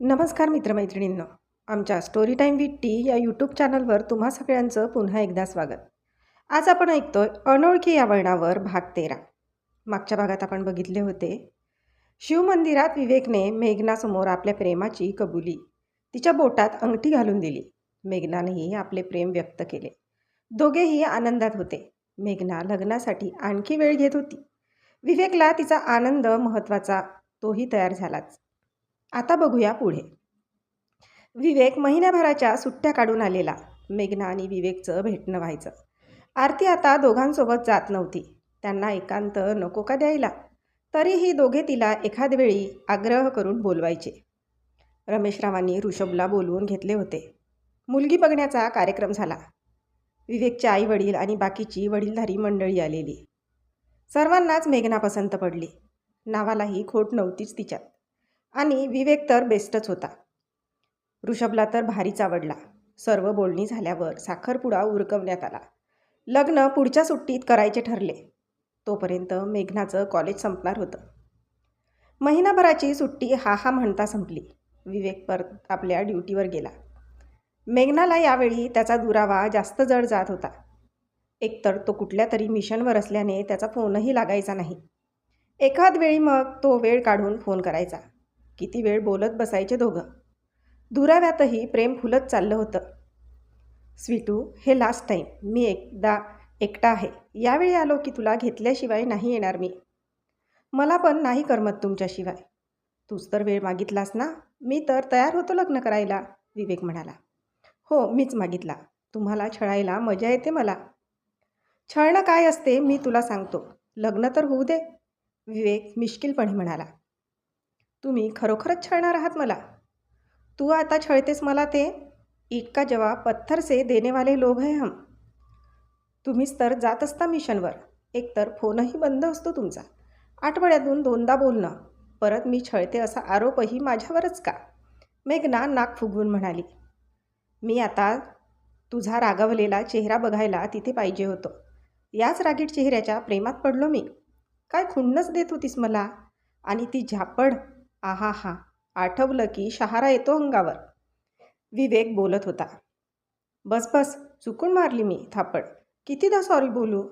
नमस्कार मित्रमैत्रिणींनो. आमच्या स्टोरी टाईम विथ टी या यूट्यूब चॅनलवर तुम्हा सगळ्यांचं पुन्हा एकदा स्वागत. आज आपण ऐकतोय अनोळखी या वळणावर भाग तेरा. मागच्या भागात आपण बघितले होते. शिवमंदिरात विवेकने मेघनासमोर आपल्या प्रेमाची कबुली. तिच्या बोटात अंगठी घालून दिली. मेघनानेही आपले प्रेम व्यक्त केले. दोघेही आनंदात होते. मेघना लग्नासाठी आणखी वेळ घेत होती. विवेकला तिचा आनंद महत्त्वाचा तोही तयार झालाच. आता बघूया पुढे. विवेक महिन्याभराच्या सुट्ट्या काढून आलेला. मेघना आणि विवेकचं भेटणं व्हायचं. आरती आता दोघांसोबत जात नव्हती. त्यांना एकांत नको का द्यायला? तरीही दोघे तिला एखाद वेळी आग्रह करून बोलवायचे. रमेशरावांनी ऋषभला बोलवून घेतले होते. मुलगी बघण्याचा कार्यक्रम झाला. विवेकचे आई वडील आणि बाकीची वडीलधारी मंडळी आलेली. सर्वांनाच मेघना पसंत पडली. नावालाही खोट नव्हतीच तिच्यात. आणि विवेक तर बेस्टच होता. ऋषभला तर भारीच आवडला. सर्व बोलणी झाल्यावर साखरपुडा उरकवण्यात आला. लग्न पुढच्या सुट्टीत करायचे ठरले. तोपर्यंत मेघनाचं कॉलेज संपणार होतं. महिनाभराची सुट्टी हा हा म्हणता संपली. विवेक परत आपल्या ड्युटीवर गेला. मेघनाला यावेळी त्याचा दुरावा जास्त जड जात होता. एकतर तो कुठल्या तरी मिशनवर असल्याने त्याचा फोनही लागायचा नाही. एखाद वेळी मग तो वेळ काढून फोन करायचा. किती वेळ बोलत बसायचे दोघं? दुराव्यातही प्रेम फुलत चाललं होतं. स्वीटू हे लास्ट टाईम मी एकदा एकटा आहे. यावेळी आलो की तुला घेतल्याशिवाय नाही येणार मी. मला पण नाही करमत तुमच्याशिवाय. तूच तर वेळ मागितलास ना? मी तर तयार होतो लग्न करायला विवेक म्हणाला. हो मीच मागितला. तुम्हाला छळायला मजा येते मला. छळणं काय असते मी तुला सांगतो. लग्न तर होऊ दे विवेक मिश्किलपणे म्हणाला. तुम्ही खरोखरच छळणार आहात मला? तू आता छळतेस मला ते? इतका जेव्हा जवाब पत्थर से देने लोग हैं हम. तुम्हीच तर जात असता मिशनवर. एकतर फोनही बंद असतो तुमचा. आठवड्यातून दोनदा बोलणं. परत मी छळते असा आरोपही माझ्यावरच का? मेघना नाक फुगवून म्हणाली. मी आता तुझा रागावलेला चेहरा बघायला तिथे पाहिजे होतो. याच रागीट चेहऱ्याच्या प्रेमात पडलो मी. काय खुंडच देत होतीस मला? आणि ती झापड आहा हा आठवलं की शहारा येतो अंगावर. विवेक बोलत होता. बस बस चुकून मारली मी थापड. कितीदा सॉरी बोलू?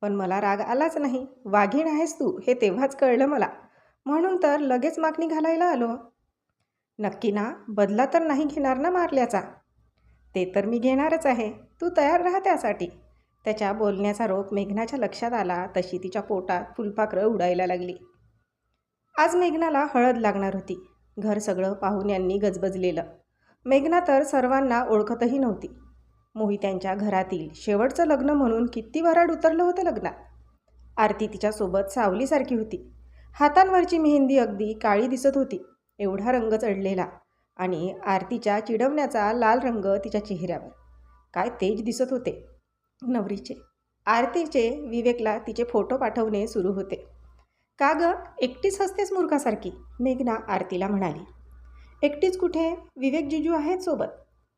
पण मला राग आलाच नाही. वाघीण आहेस तू हे तेव्हाच कळलं मला. म्हणून तर लगेच मागणी घालायला आलो. नक्की ना बदला तर नाही घेणार ना मारल्याचा? ते तर मी घेणारच आहे. तू तयार राहा त्यासाठी. त्याच्या बोलण्याचा रोप मेघनाच्या लक्षात आला तशी तिच्या पोटात फुलपाखरं उडायला लागली. आज मेघनाला हळद लागणार होती. घर सगळं पाहुण्यांनी गजबजलेलं. मेघना तर सर्वांना ओळखतही नव्हती. मोहित्यांच्या घरातील शेवटचं लग्न म्हणून किती वराड उतरलं होतं लग्नात. आरती तिच्यासोबत सावलीसारखी होती. हातांवरची मेहंदी अगदी काळी दिसत होती. एवढा रंग चढलेला आणि आरतीच्या चिडवण्याचा लाल रंग तिच्या चेहऱ्यावर. काय तेज दिसत होते. नवरीचे. आरतीचे विवेकला तिचे फोटो पाठवणे सुरू होते. का ग? एकटीच हसतेस मूर्खासारखी? मेघना आरतीला म्हणाली. एकटीच कुठे? विवेक जिजू आहेत सोबत.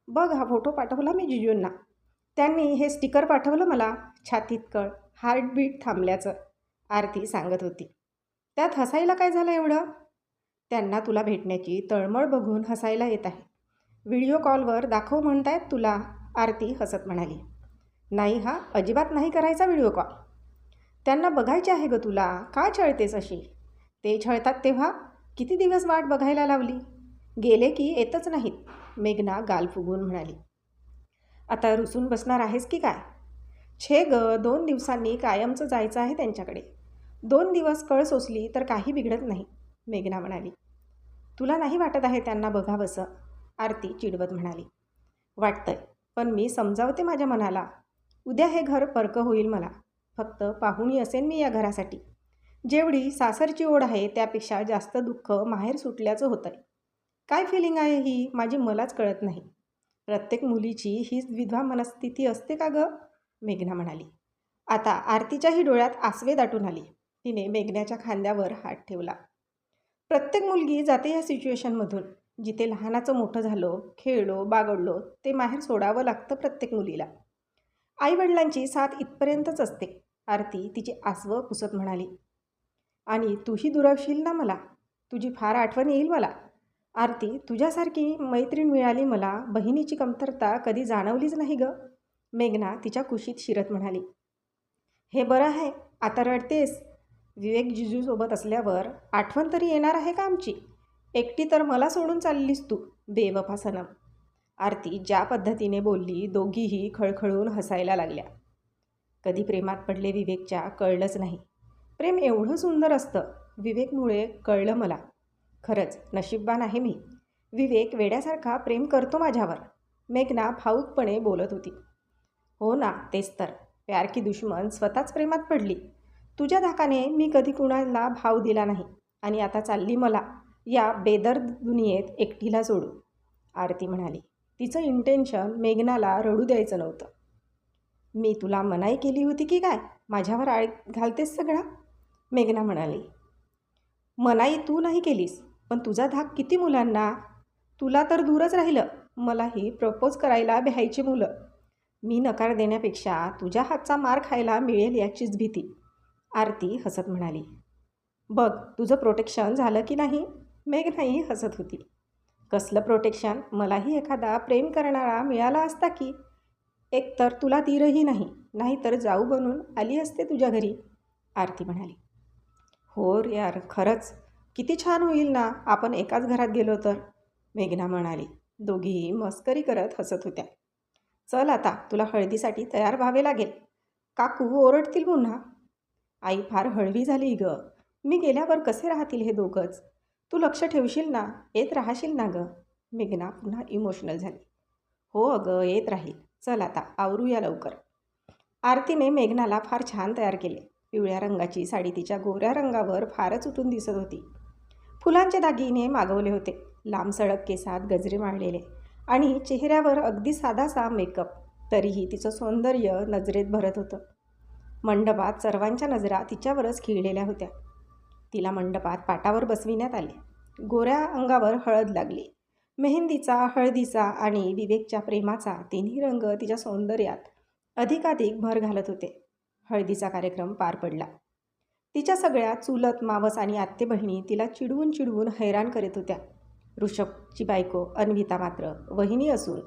बघ हा फोटो पाठवला मी जिजूंना. त्यांनी हे स्टिकर पाठवलं मला. छातीत कळ हार्टबीट थांबल्याचं आरती सांगत होती. त्यात हसायला काय झालं एवढं? त्यांना तुला भेटण्याची तळमळ बघून हसायला येत आहे. व्हिडिओ कॉलवर दाखव म्हणतायत तुला आरती हसत म्हणाली. नाही हा अजिबात नाही करायचा व्हिडिओ कॉल. त्यांना बघायचे आहे ग तुला. का छळतेस अशी? ते छळतात तेव्हा किती दिवस वाट बघायला लावली? गेले की येतच नाहीत मेघना गाल फुगून म्हणाली. आता रुसून बसणार आहेस की काय? छे ग दोन दिवसांनी कायमचं जायचं आहे त्यांच्याकडे. दोन दिवस कळ सोसली तर काही बिघडत नाही मेघना म्हणाली. तुला नाही वाटत आहे त्यांना बघावंसं? आरती चिडवत म्हणाली. वाटतंय पण मी समजावते माझ्या मनाला. उद्या हे घर परकं होईल मला. फक्त पाहुणी असेन मी या घरासाठी. जेवढी सासरची ओढ आहे त्यापेक्षा जास्त दुःख माहेर सुटल्याचं होतं आहे काय फिलिंग आहे ही माझी मलाच कळत नाही. प्रत्येक मुलीची हीच विधवा मनस्थिती असते का गं? मेघना म्हणाली. आता आरतीच्याही डोळ्यात आसवे दाटून आली. तिने मेघण्याच्या खांद्यावर हात ठेवला. प्रत्येक मुलगी जाते या सिच्युएशनमधून जिथे लहानाचं मोठं झालो खेळलो बागडलो ते माहेर सोडावं लागतं प्रत्येक मुलीला. आईवडिलांची साथ इथपर्यंतच असते. आरती तिची आसवं पुसत म्हणाली. आणि तूही दुरावशील ना मला? तुझी फार आठवण येईल मला? आरती तुझ्यासारखी मैत्रीण मिळाली मला बहिणीची कमतरता कधी जाणवलीच नाही ग मेघना तिच्या कुशीत शिरत म्हणाली. हे बरं आहे आता रडतेस. विवेक जिजूसोबत असल्यावर आठवण तरी येणार आहे का आमची? एकटी तर मला सोडून चाललीस तू बेवफा सनम आरती ज्या पद्धतीने बोलली दोघीही खळखळून हसायला लागल्या. कधी प्रेमात पडले विवेकच्या कळलंच नाही. प्रेम एवढं सुंदर असतं विवेकमुळे कळलं मला. खरंच नशीबवान आहे मी. विवेक वेड्यासारखा प्रेम करतो माझ्यावर. मेघना भाऊकपणे बोलत होती. हो ना तेच तर. प्यार की दुश्मन स्वतःच प्रेमात पडली. तुझ्या धाकाने मी कधी कुणाला भाव दिला नाही. आणि आता चालली मला या बेदर्द दुनियेत एकटीला सोडू आरती म्हणाली. तिचं इंटेन्शन मेघनाला रडू द्यायचं नव्हतं. मी तुला मनाई केली होती की काय? माझ्यावर आळ घालतेस सगळा? मेघना म्हणाली. मनाई तू नाही केलीस पण तुझा धाक किती मुलांना? तुला तर दूरच राहिलं. मलाही प्रपोज करायला भ्यायची मुलं. मी नकार देण्यापेक्षा तुझ्या हातचा मार खायला मिळेल याचीच भीती आरती हसत म्हणाली. बघ तुझं प्रोटेक्शन झालं की नाही? मेघनाही हसत होती. कसलं प्रोटेक्शन मलाही एखादा प्रेम करणारा मिळाला असता की? एकतर तुला तीरही नाही नाहीतर जाऊ बनून आली असते तुझ्या घरी आरती म्हणाली. हो रे यार खरंच. किती छान होईल ना आपण एकाच घरात गेलो तर मेघना म्हणाली. दोघीही मस्करी करत हसत होत्या. चल आता तुला हळदीसाठी तयार व्हावे लागेल. काकू ओरडतील पुन्हा. आई फार हळवी झाली ग. मी गेल्यावर कसे राहतील हे दोघंच? तू लक्ष ठेवशील ना येत राहशील ना ग? मेघना पुन्हा इमोशनल झाली. हो अगं येत राहील. चल आता आवरूया लवकर. आरतीने मेघनाला फार छान तयार केले. पिवळ्या रंगाची साडी तिच्या गोऱ्या रंगावर फारच उठून दिसत होती. फुलांचे दागिने मागवले होते. लांब सडक केसात गजरे माळलेले आणि चेहऱ्यावर अगदी साधासा मेकअप. तरीही तिचं सौंदर्य नजरेत भरत होतं. मंडपात सर्वांच्या नजरा तिच्यावरच खिळलेल्या होत्या. तिला मंडपात पाटावर बसविण्यात आले. गोऱ्या अंगावर हळद लागली. मेहंदीचा हळदीचा आणि विवेकच्या प्रेमाचा तिन्ही रंग तिच्या सौंदर्यात अधिकाधिक भर घालत होते. हळदीचा कार्यक्रम पार पडला. तिच्या सगळ्या चुलत मावस आणि आत्ते बहिणी तिला चिडवून चिडवून हैराण करीत होत्या. ऋषभची बायको अन्विता मात्र वहिनी असून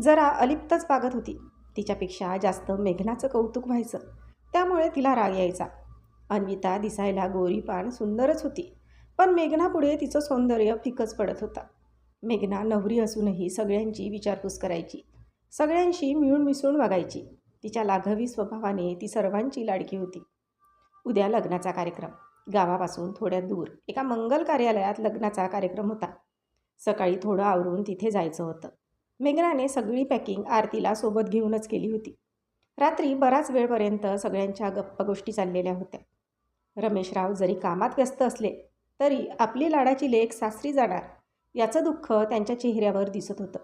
जरा अलिप्तच वागत होती. तिच्यापेक्षा जास्त मेघनाचं कौतुक व्हायचं. त्यामुळे तिला राग यायचा. अन्विता दिसायला गोरीपान सुंदरच होती. पण मेघनापुढे तिचं सौंदर्य फिकच पडत होता. मेघना नवरी असूनही सगळ्यांची विचारपूस करायची. सगळ्यांशी मिळून मिसळून वागायची. तिच्या लाघवी स्वभावाने ती सर्वांची लाडकी होती. उद्या लग्नाचा कार्यक्रम. गावापासून थोड्या दूर एका मंगल कार्यालयात लग्नाचा कार्यक्रम होता. सकाळी थोडं आवरून तिथे जायचं होतं. मेघनाने सगळी पॅकिंग आरतीला सोबत घेऊनच केली होती. रात्री बराच वेळपर्यंत सगळ्यांच्या गप्पा गोष्टी चाललेल्या होत्या. रमेशराव जरी कामात व्यस्त असले तरी आपली लाडाची लेख सासरी जाणार. याचं दुःख त्यांच्या चेहऱ्यावर दिसत होतं.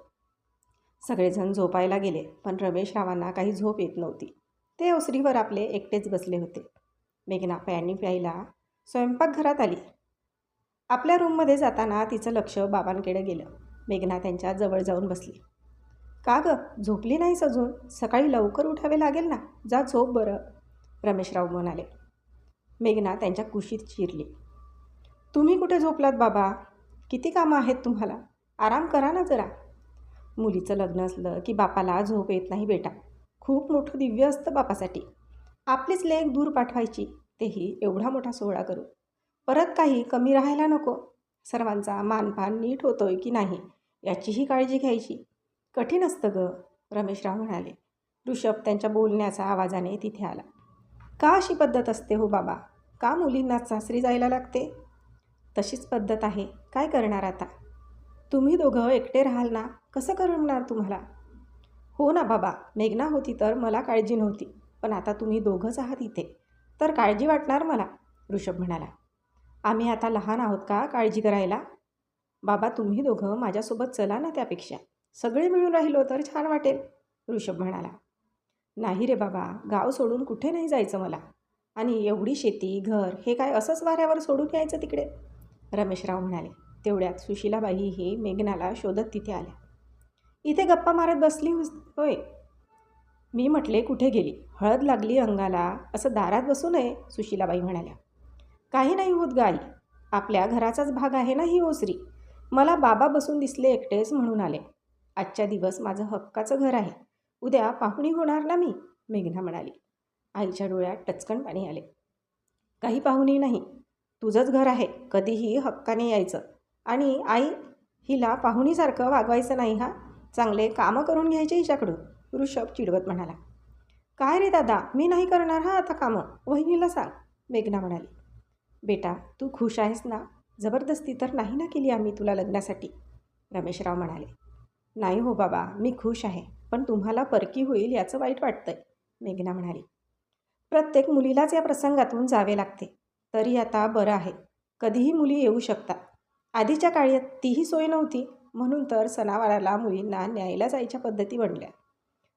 सगळेजण झोपायला गेले पण रमेशरावांना काही झोप येत नव्हती. ते ओसरीवर आपले एकटेच बसले होते. मेघना पॅनी प्यायला स्वयंपाकघरात आली. आपल्या रूममध्ये जाताना तिचं लक्ष बाबांकडे गेलं. मेघना त्यांच्या जवळ जाऊन बसली. का गं? झोपली नाहीस अजून? सकाळी लवकर उठावे लागेल ना? जा झोप बरं. रमेशराव म्हणाले. मेघना त्यांच्या कुशीत शिरली तुम्ही कुठे झोपलात बाबा? किती कामं आहेत तुम्हाला? आराम करा ना जरा. मुलीचं लग्न असलं की बापाला झोप येत नाही बेटा. खूप मोठं दिव्य असतं बापासाठी. आपलीच लेख दूर पाठवायची तेही एवढा मोठा सोहळा करू. परत काही कमी राहायला नको. सर्वांचा मानपान नीट होतोय की नाही याचीही काळजी घ्यायची. कठीण असतं ग रमेशराव म्हणाले. ऋषभ त्यांच्या बोलण्याचा आवाजाने तिथे आला. का अशी पद्धत असते हो बाबा? का मुलींना सासरी जायला लागते? तशीच पद्धत आहे. काय करणार आता? तुम्ही दोघं एकटे राहाल ना? कसं करणार तुम्हाला? हो ना बाबा मेघना होती तर मला काळजी नव्हती पण आता तुम्ही दोघंच आहात इथे. तर काळजी वाटणार मला? ऋषभ म्हणाला. आम्ही आता लहान आहोत का काळजी करायला? बाबा तुम्ही दोघं माझ्यासोबत चला ना त्यापेक्षा. सगळे मिळून राहिलो तर छान वाटेल ऋषभ म्हणाला. नाही रे बाबा गाव सोडून कुठे नाही जायचं मला? आणि एवढी शेती घर हे काय असंच वाऱ्यावर सोडून यायचं तिकडे? रमेशराव म्हणाले. तेवढ्यात सुशिलाबाई ही मेघनाला शोधत तिथे आल्या. इथे गप्पा मारत बसली होय? मी म्हटले कुठे गेली? हळद लागली अंगाला असं दारात बसू नये सुशिलाबाई म्हणाल्या. काही नाही होत गाई. आपल्या घराचाच भाग आहे ना ही ओसरी? मला बाबा बसून दिसले एकटेच म्हणून आले. आजच्या दिवस माझं हक्काचं घर आहे. उद्या पाहुणी होणार ना मी? मेघना म्हणाली. आईच्या डोळ्यात टचकन पाणी आले. काही पाहुणी नाही. तुझंच घर आहे. कधीही हक्काने यायचं. आणि आई हिला पाहुणीसारखं वागवायचं नाही हा? चांगले कामं करून घ्यायचे हिच्याकडून? ऋषभ चिडवत म्हणाला. काय रे दादा मी नाही करणार हा आता कामं? वहिनीला सांग मेघना म्हणाली. बेटा तू खुश आहेस ना? जबरदस्ती तर नाही ना केली आम्ही तुला लग्नासाठी? रमेशराव म्हणाले. नाही हो बाबा मी खुश आहे पण तुम्हाला परकी होईल याचं वाईट वाटतंय मेघना म्हणाली. प्रत्येक मुलीलाच या प्रसंगातून जावे लागते. तरी आता बरं आहे. कधीही मुली येऊ शकतात. आधीच्या काळात तीही सोय नव्हती म्हणून तर सणावाराला मुलींना न्यायला जायच्या पद्धती बनल्या.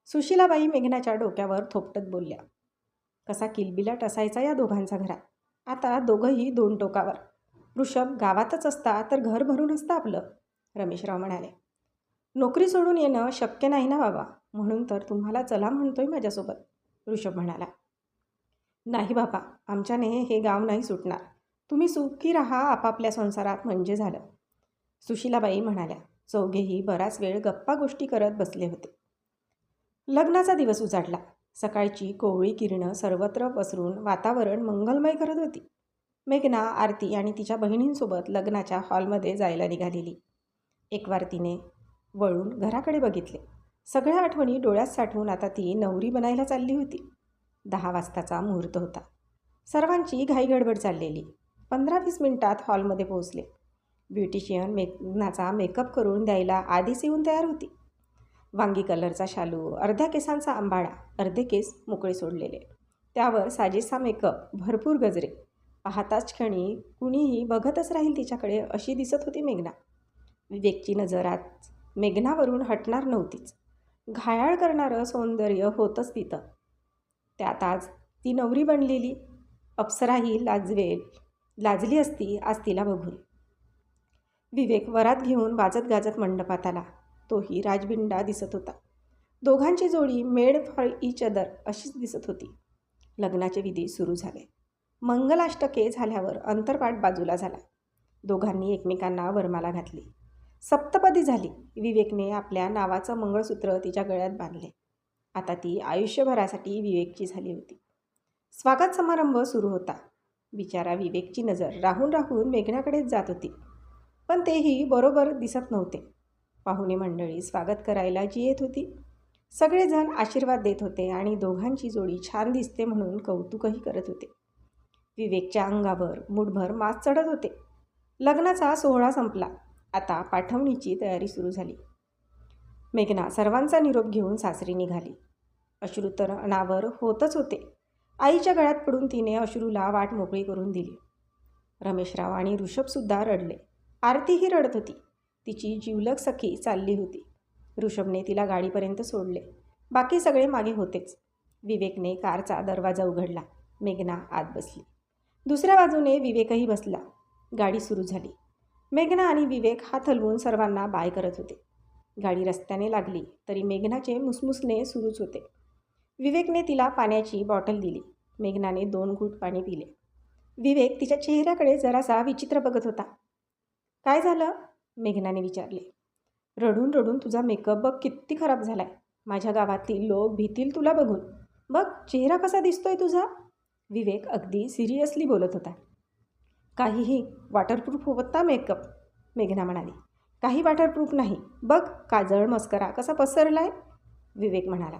सुशीलाबाई मेघनाच्या डोक्यावर थोपटत बोलल्या कसा किलबिलाट असायचा या दोघांचा घरात? आता दोघंही दोन टोकावर. ऋषभ गावातच असता तर घर भरून असतं आपलं रमेशराव म्हणाले. नोकरी सोडून येणं शक्य नाही ना बाबा म्हणून तर तुम्हाला चला म्हणतोय माझ्यासोबत ऋषभ म्हणाला. नाही बाबा आमच्याने हे गाव नाही सुटणार. तुम्ही सुखी राहा आपापल्या संसारात म्हणजे झालं. सुशीलाबाई म्हणाल्या चौघेही बराच वेळ गप्पा गोष्टी करत बसले होते. लग्नाचा दिवस उजाडला. सकाळची कोवळी किरणं सर्वत्र पसरून वातावरण मंगलमय करत होती. मेघना आरती आणि तिच्या बहिणींसोबत लग्नाच्या हॉलमध्ये जायला निघालेली. एकवार तिने वळून घराकडे बघितले. सगळ्या आठवणी डोळ्यात साठवून आता ती नवरी बनायला चालली होती. दहा वाजताचा मुहूर्त होता. सर्वांची घाईगडबड चाललेली. पंधरा वीस मिनिटात हॉलमध्ये पोहोचले. ब्युटिशियन मेघनाचा मेकअप करून द्यायला आधीच येऊन तयार होती. वांगी कलरचा शालू अर्ध्या केसांचा आंबाडा अर्धे केस मोकळे सोडलेले. त्यावर साजेसा मेकअप भरपूर गजरे. पाहताच क्षणी कुणीही बघतच राहील तिच्याकडे अशी दिसत होती मेघना. विवेकची नजर आज मेघनावरून हटणार नव्हतीच. घायाळ करणारं सौंदर्य होतंच तिथं. त्यात आज ती नवरी बनलेली. अप्सराही लाजवेल लाजली असती आज तिला बघून. विवेक वरात घेऊन वाजत गाजत मंडपात आला. तोही राजबिंडा दिसत होता. दोघांची जोडी मेड फॉर इच अदर अशीच दिसत होती. लग्नाचे विधी सुरू झाले. मंगलाष्टके झाल्यावर अंतरपाठ बाजूला झाला. दोघांनी एकमेकांना वरमाला घातली. सप्तपदी झाली. विवेकने आपल्या नावाचं मंगळसूत्र तिच्या गळ्यात बांधले. आता ती आयुष्यभरासाठी विवेकची झाली होती. स्वागत समारंभ सुरू होता. बिचारा विवेकची नजर राहून राहून मेघनाकडेच जात होती. पण तेही बरोबर दिसत नव्हते. पाहुणे मंडळी स्वागत करायला जी येत होती. सगळेजण आशीर्वाद देत होते आणि दोघांची जोडी छान दिसते म्हणून कौतुकही करत होते. विवेकच्या अंगावर मुठभर मास चढत होते. लग्नाचा सोहळा संपला. आता पाठवणीची तयारी सुरू झाली. मेघना सर्वांचा निरोप घेऊन सासरी निघाली. अश्रू तर अनावर होतच होते. आईच्या गळ्यात पडून तिने अश्रूला वाट मोकळी करून दिली. रमेशराव आणि ऋषभसुद्धा रडले. आरतीही रडत होती. तिची जीवलक सखी चालली होती. ऋषभने तिला गाडीपर्यंत सोडले. बाकी सगळे मागे होतेच. विवेकने कारचा दरवाजा उघडला. मेघना आत बसली. दुसऱ्या बाजूने विवेकही बसला. गाडी सुरू झाली. मेघना आणि विवेक हात हलवून सर्वांना बाय करत होते. गाडी रस्त्याने लागली तरी मेघनाचे मुसमुसणे सुरूच होते. विवेकने तिला पाण्याची बॉटल दिली. मेघनाने दोन घूट पाणी पिले. विवेक तिच्या चेहऱ्याकडे जरासा विचित्र बघत होता. काय झालं? मेघनाने विचारले. रडून रडून तुझा मेकअप बघ किती खराब झालाय. माझ्या गावातील लोक भीतील तुला बघून. बघ चेहरा कसा दिसतोय तुझा? विवेक अगदी सिरियसली बोलत होता. काहीही वॉटरप्रूफ होता मेकअप मेघना म्हणाली. काही वॉटरप्रूफ नाही. बघ काजळ मस्करा कसा पसरलाय. विवेक म्हणाला.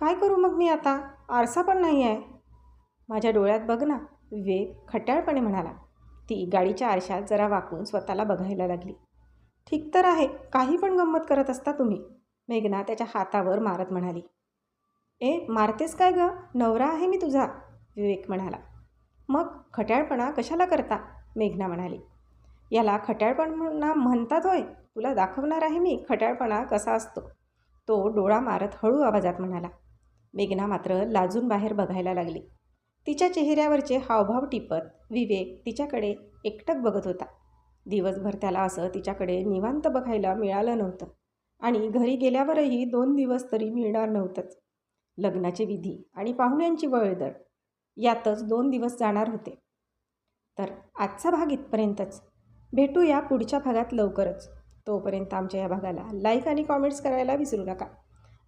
काय करू मग मी आता? आरसा पण नाही आहे. माझ्या डोळ्यात बघ ना विवेक खट्याळपणे म्हणाला. ती गाडीच्या आरशात जरा वाकून स्वतःला बघायला लागली. ठीक तर आहे काही पण गंमत करत असता तुम्ही मेघना त्याच्या हातावर मारत म्हणाली. ए मारतेस काय ग? नवरा आहे मी तुझा विवेक म्हणाला. मग खट्याळपणा कशाला करता? मेघना म्हणाली. याला खट्याळपणा म्हणतात होय तुला दाखवणार आहे मी खट्याळपणा कसा असतो. तो डोळा मारत हळू आवाजात म्हणाला. मेघना मात्र लाजून बाहेर बघायला लागली. तिच्या चेहऱ्यावरचे हावभाव टिपत विवेक तिच्याकडे एकटक बघत होता. दिवसभर त्याला असं तिच्याकडे निवांत बघायला मिळालं नव्हतं आणि घरी गेल्यावरही दोन दिवस तरी मिळणार नव्हतंच. लग्नाचे विधी आणि पाहुण्यांची वळदळ यातच दोन दिवस जाणार होते. तर आजचा भाग इथपर्यंतच. भेटूया पुढच्या भागात लवकरच. तोपर्यंत आमच्या या भागाला लाईक आणि कॉमेंट्स करायला विसरू नका.